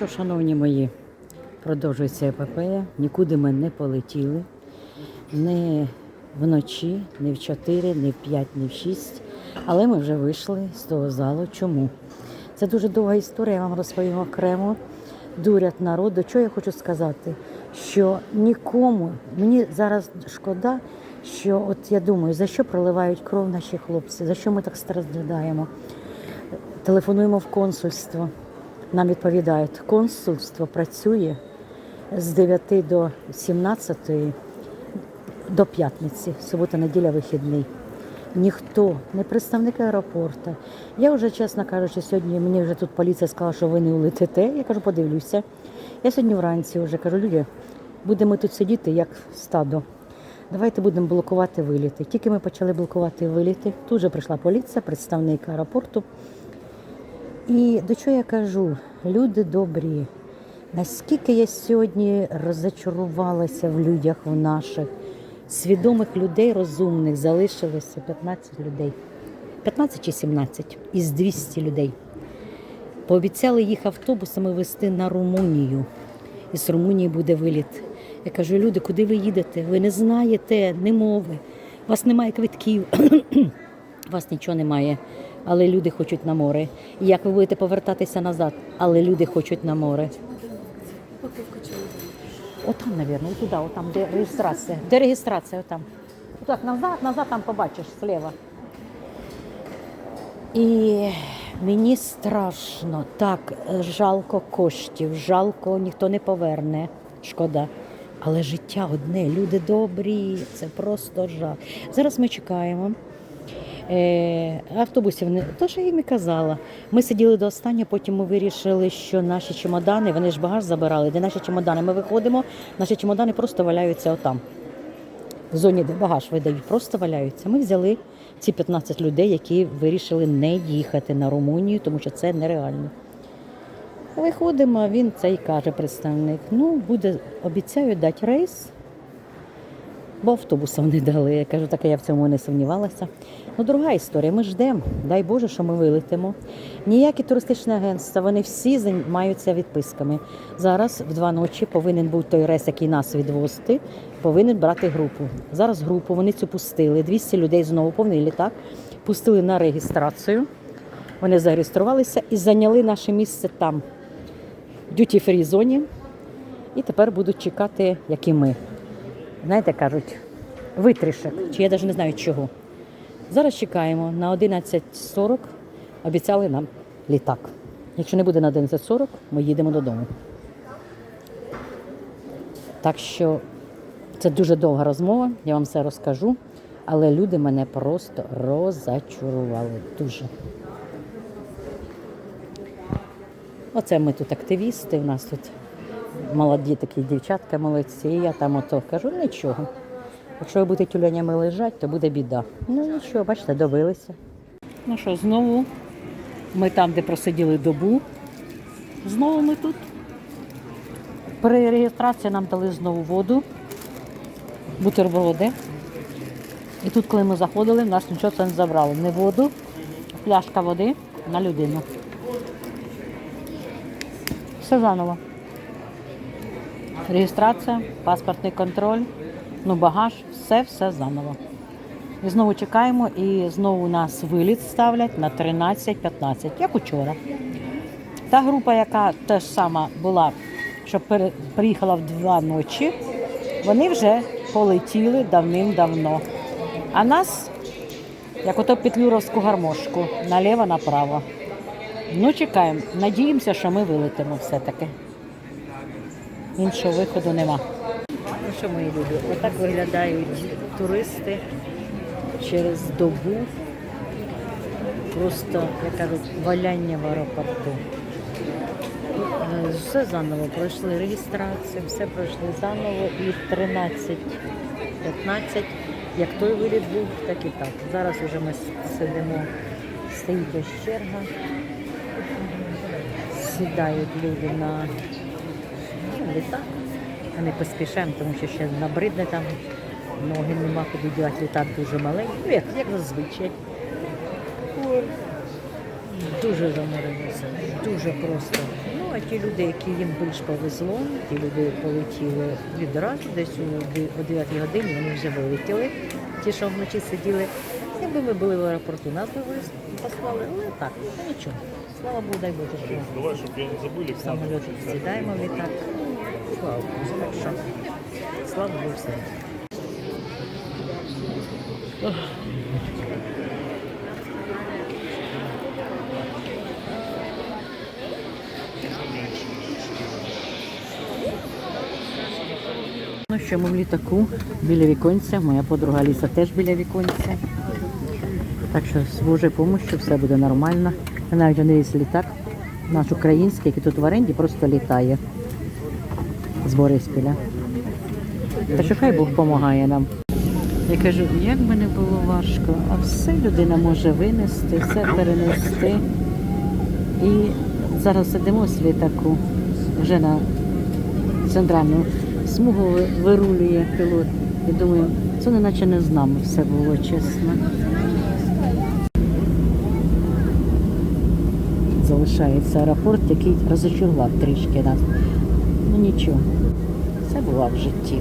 що, шановні мої, продовжується епопея. Нікуди ми не полетіли. Не вночі, не в 4, не в 5, не в 6. Але ми вже вийшли з того залу. Чому? Це дуже довга історія, я вам розповім окремо. Дурять народ. До чого я хочу сказати? Що нікому, мені зараз шкода, що от я думаю, за що проливають кров наші хлопці, за що ми так страждаємо. Телефонуємо в консульство. Нам відповідають, консульство працює з 9 до 17 до п'ятниці, субота, неділя, вихідний. Ніхто, не представник аеропорту. Я вже, чесно кажучи, сьогодні мені вже тут поліція сказала, що ви не улетите. Я кажу, подивлюся. Я сьогодні вранці вже кажу, люди, будемо тут сидіти як стадо. Давайте будемо блокувати виліти. Тільки ми почали блокувати виліти. Тут вже прийшла поліція, представник аеропорту. І до чого я кажу? Люди добрі. Наскільки я сьогодні розчарувалася в людях в наших свідомих людей, розумних, залишилося 15 людей. 15 чи 17 із 200 людей. Пообіцяли їх автобусами вести на Румунію. І з Румунії буде виліт. Я кажу, люди, куди ви їдете? Ви не знаєте ні мови, у вас немає квитків, у вас нічого немає, але люди хочуть на море. І як ви будете повертатися назад, але люди хочуть на море. Отам, мабуть, туди, отам, де реєстрація. Де реєстрація, отам. Так, назад, назад там побачиш, зліва. І мені страшно, так, жалко коштів, жалко, ніхто не поверне, шкода. Але життя одне, люди добрі, це просто жах. Зараз ми чекаємо. Е, автобусів не то, що я їм і казала. Ми сиділи до останнього, потім ми вирішили, що наші чемодани, вони ж багаж забирали. Де наші чемодани? Ми виходимо, наші чемодани просто валяються отам. В зоні, де багаж видають, просто валяються. Ми взяли ці 15 людей, які вирішили не їхати на Румунію, тому що це нереально. Виходимо, він це й каже представник. Ну, буде, обіцяю дати рейс, бо автобусів не дали. Я кажу, так я в цьому не сумнівалася. Ну, друга історія. Ми ждемо, дай Боже, що ми вилетимо. Ніякі туристичні агентства, вони всі займаються відписками. Зараз в два ночі повинен був той рейс, який нас відвозити, повинен брати групу. Зараз групу вони цю пустили. 200 людей знову повний літак, пустили на реєстрацію. Вони зареєструвалися і зайняли наше місце там, в дюті-фрі зоні. І тепер будуть чекати, як і ми. Знаєте, кажуть, витрішок, чи я навіть не знаю чого. Зараз чекаємо на 11.40. Обіцяли нам літак. Якщо не буде на 11.40, ми їдемо додому. Так що це дуже довга розмова, я вам все розкажу. Але люди мене просто розчарували дуже. Оце ми тут активісти, у нас тут молоді такі дівчатка молодці. Я там ото кажу, нічого. Якщо ви будете тюленями лежати, то буде біда. Ну нічого, бачите, добилися. Ну що, знову ми там, де просиділи добу. Знову ми тут. При реєстрації нам дали знову воду, бутерброди. І тут, коли ми заходили, нас нічого це не забрало. Не воду, пляшка води на людину. Все заново. Реєстрація, паспортний контроль, ну багаж, все, все заново. І знову чекаємо, і знову нас виліт ставлять на 13-15, як учора. Та група, яка теж сама була, що приїхала в два ночі, вони вже полетіли давним-давно. А нас, як ото петлюровську гармошку, наліво направо. Ну, чекаємо. Надіємося, що ми вилетимо все-таки. Іншого виходу нема. Що, мої люди, отак виглядають туристи через добу. Просто, як кажуть, валяння в аеропорту. Е, Все заново пройшли реєстрацію, все пройшли заново і 13-15, як той виліт був, так і так. Зараз вже ми сидимо, стоїть ось черга, сідають люди на ну, літак. А не поспішаємо, тому що ще набридне там, ноги нема куди дівати, літак дуже маленький, ну як, як зазвичай. Дуже заморилися, дуже просто. Ну, а ті люди, які їм більш повезло, ті люди полетіли відразу, десь о 9 годині вони вже вилетіли. Ті, що вночі сиділи. Якби ми були в аеропорту, нас би послали, але так, нічого. Слава Богу, дай Боже, що Давай, щоб я не забули. самоліт сідаємо літак. Слава Богу, так що слава Богу все. Ну що, ми в літаку біля віконця. Моя подруга Ліса теж біля віконця. Так що з Божою допомогою все буде нормально. Навіть не весь літак, наш український, який тут в оренді, просто літає з Бориспіля. Так що хай Бог допомагає нам. Я кажу, як би не було важко, а все людина може винести, все перенести. І зараз сидимо з літаку вже на центральну смугу вирулює пілот. І думаю, це не наче не з нами все було чесно. Залишається аеропорт, який розочарував трішки нас. Ну нічого, це буває в житті.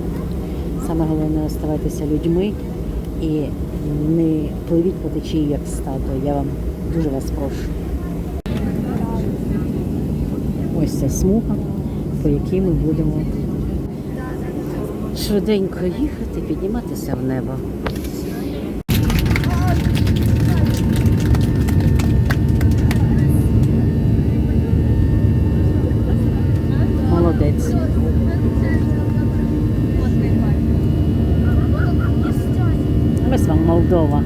Саме головне оставайтеся людьми і не пливіть по течії, як стадо. Я вам дуже вас прошу. Ось ця смуга, по якій ми будемо швиденько їхати, підніматися в небо. Ось вам Молдова.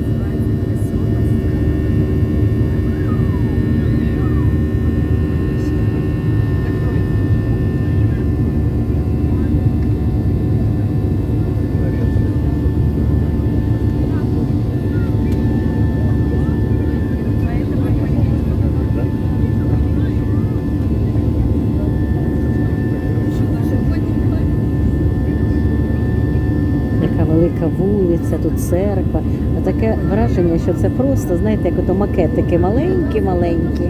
Яка велика вулиця, тут церква. Таке враження, що це просто, знаєте, як ото макетики маленькі-маленькі.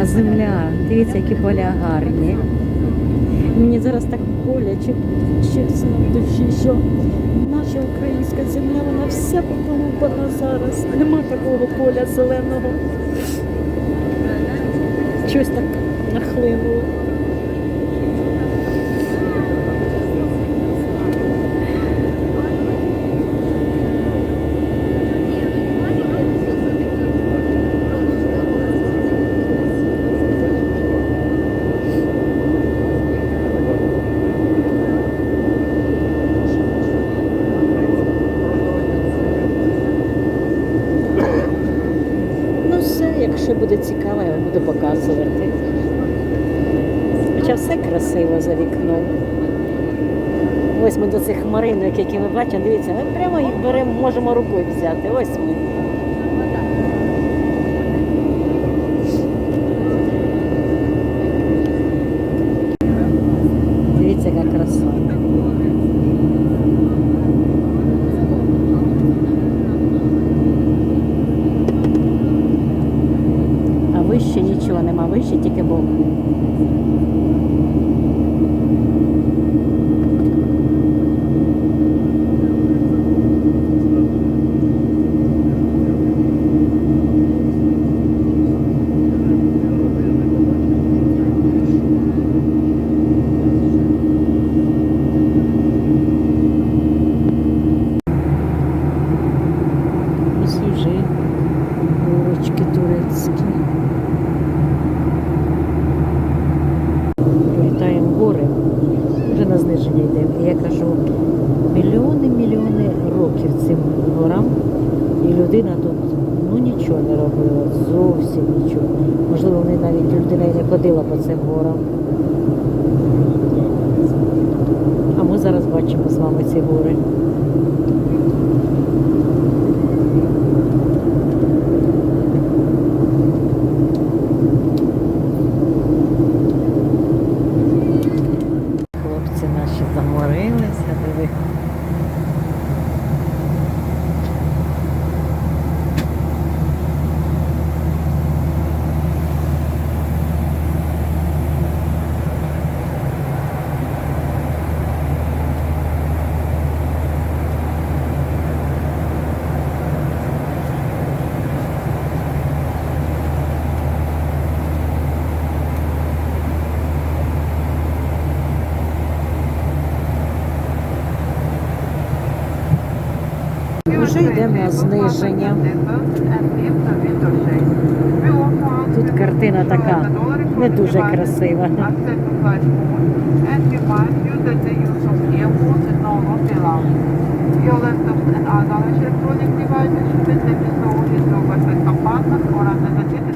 А земля, дивіться, які поля гарні. Мені зараз так боляче, чесно, в душі, що наша українська земля, вона вся поколупана зараз. Нема такого поля зеленого. Щось так нахлинуло. Ну все, якщо буде цікаво, я вам буду показувати. Хоча все красиво за вікном. Ось ми до цих хмаринок, які ми бачимо, дивіться, ми прямо їх беремо, можемо рукою взяти. Ось ми. Дивіться, яка краса. А вище нічого нема, вище тільки Бог. Ось вже горочки турецькі. Пам'ятаємо гори, вже на І я кажу, мільйони, мільйони років цим горам, і людина тут ну нічого не робила, зовсім нічого. Можливо, вони навіть людина і не ходила по цим горам. А ми зараз бачимо з вами ці гори. Хлопці наші заморилися, диви. Вже йдемо на зниження. Тут картина така не дуже красива. Your laptops and other electronic devices should be taken slowly through by quick compartment or under the